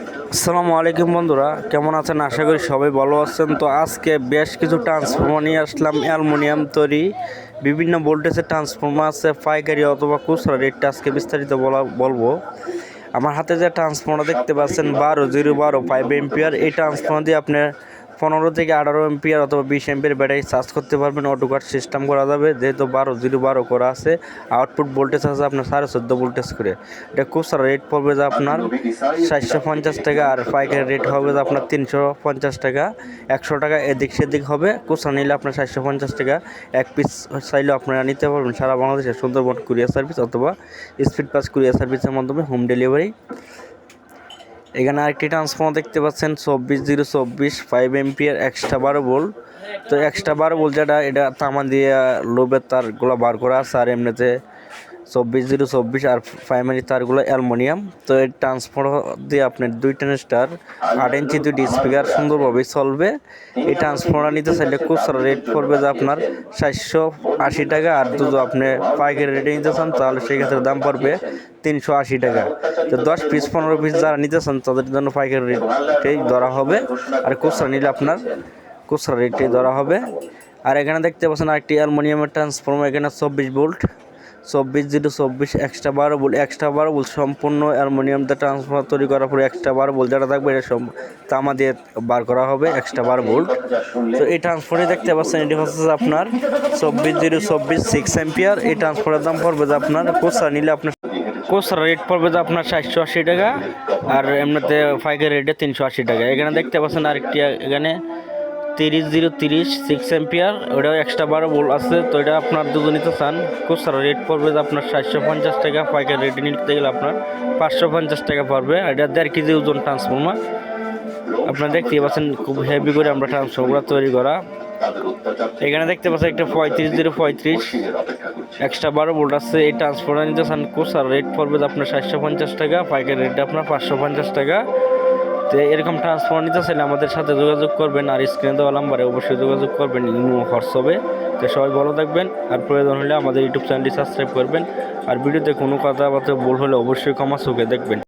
আসসালামু আলাইকুম বন্ধুরা, কেমন আছেন? আশা করি সবাই ভালো আছেন। তো আজকে বেশ কিছু ট্রান্সফর্মার নিয়ে আসলাম, অ্যালমোনিয়াম তৈরি। বিভিন্ন ভোল্টেজের ট্রান্সফর্মার আছে, পাইকারি অথবা খুচরা রেটটা আজকে বিস্তারিত বলা, বলব। আমার হাতে যে ট্রান্সফর্মার দেখতে পাচ্ছেন, বারো, জিরো, বারো ফাইভ এমপিয়ার এই ট্রান্সফর্মার দিয়ে আপনি পনেরো থেকে আঠারো এমপিয়ার অথবা বিশ এমপিয়ার ব্যাটারি চার্জ করতে পারবেন। অটো কাট সিস্টেম করা যাবে। যেহেতু বারো, জিরো, বারো করা আছে। আউটপুট ভোল্টেজ আছে আপনার সাড়ে চোদ্দ ভোল্টেজ করে। এটা খুচরা রেট পড়বে যে আপনার চারশো পঞ্চাশ টাকা আর পাইকারি রেট হবে যে আপনার তিনশো পঞ্চাশ টাকা। একশো টাকা এদিক সেদিক হবে। খুচরা নিলে আপনার চারশো পঞ্চাশ টাকা। এক পিস চাইলেও আপনারা নিতে পারবেন। সারা বাংলাদেশে সুন্দরবন কুরিয়ার সার্ভিস অথবা স্পিড পাস কুরিয়ার সার্ভিসের মাধ্যমে হোম ডেলিভারি এখানে আরেকটি ট্রান্সফর্মার দেখতে পাচ্ছেন, চব্বিশ জিরো চব্বিশ ফাইভ এমপিয়ার এক্সট্রা বারো বোল তো এক্সট্রা বারো বোল যেটা, এটা তামা দিয়ে লোবের তারগুলো বার করা আছে, আর এমনিতে চব্বিশ জিরো চব্বিশ আর প্রাইমারি তারগুলো অ্যালমোনিয়াম। তো এই ট্রান্সফর্মার দিয়ে আপনার দুই টেনস্টার আট ইঞ্চি দুইটি স্পিকার সুন্দরভাবেই চলবে। এই ট্রান্সফর্মার নিতে চাইলে খুচরা রেট পড়বে যে আপনার চারশো আশি টাকা। আর যদি আপনি পাইকারি রেটে নিতে চান, তাহলে সেই ক্ষেত্রে দাম পড়বে তিনশো আশি টাকা। তো দশ পিস পনেরো পিস যারা নিতে চান, তাদের জন্য পাইকারি রেটেই ধরা হবে। আর খুচরা নিলে আপনার খুচরা রেটে ধরা হবে। আর এখানে দেখতে পাচ্ছেন আরেকটি অ্যালমোনিয়ামের ট্রান্সফর্মার এখানে চব্বিশ ভোল্ট চব্বিশ জিরো চব্বিশ এক্সট্রা বারো বল এক্সট্রা বারো বল, সম্পূর্ণ অ্যালমোনিয়াম দিয়ে ট্রান্সফর্মার তৈরি করার পরে এক্সট্রা বারো বল, যেটা থাকবে এটা তামা দিয়ে বার করা হবে এক্সট্রা বারো ভোল্ট তো এই ট্রান্সফারে দেখতে পাচ্ছেন, এটি হচ্ছে আপনার চব্বিশ জিরো চব্বিশ সিক্স এম্পিয়ার এই ট্রান্সফারের দাম পড়বে যে আপনার কোসা নিলে আপনার কোসরা রেট পড়বে যে আপনার সাতশো আশি টাকা, আর এমনিতে পাইকারি রেটে তিনশো আশি টাকা। এখানে দেখতে পাচ্ছেন আরেকটি, এখানে তিরিশ জিরো তিরিশ সিক্স এম্পিয়ার ওটাও এক্সট্রা বারো বোল আছে, তো এটা আপনার দুজন নিতে চান। খুব খুচরা রেট পড়বে আপনার চারশো পঞ্চাশ টাকা, পাইকারি রেটে নিতে গেলে আপনার পাঁচশো পঞ্চাশ টাকা পড়বে। এটা দেড় কেজি ওজন ট্রান্সফর্মার আপনারা দেখতে পাচ্ছেন খুব হেভি করে আমরা ট্রান্সফর্মার তৈরি করা। এখানে দেখতে পাচ্ছেন একটা পঁয়ত্রিশ জিরো পঁয়ত্রিশ এক্সট্রা বারো বোল্ট আছে। এই ট্রান্সফর্মার নিতে চান কোর্সার রেট পড়বে আপনার সাতশো পঞ্চাশ টাকা, পাইকারি রেট আপনার পাঁচশো পঞ্চাশ টাকা। তো এরকম ট্রান্সফর্মার নিতে চাইলে আমাদের সাথে যোগাযোগ করবেন আর স্ক্রিনে দেওয়া নাম্বারে অবশ্যই যোগাযোগ করবেন ইমো হোয়াটসঅ্যাপে তো সবাই ভালো থাকবেন আর প্রয়োজন হলে আমাদের ইউটিউব চ্যানেলটি সাবস্ক্রাইব করবেন। আর ভিডিওতে কোনো কথাবার্তা ভুল হলে অবশ্যই ক্ষমা চোখে দেখবেন।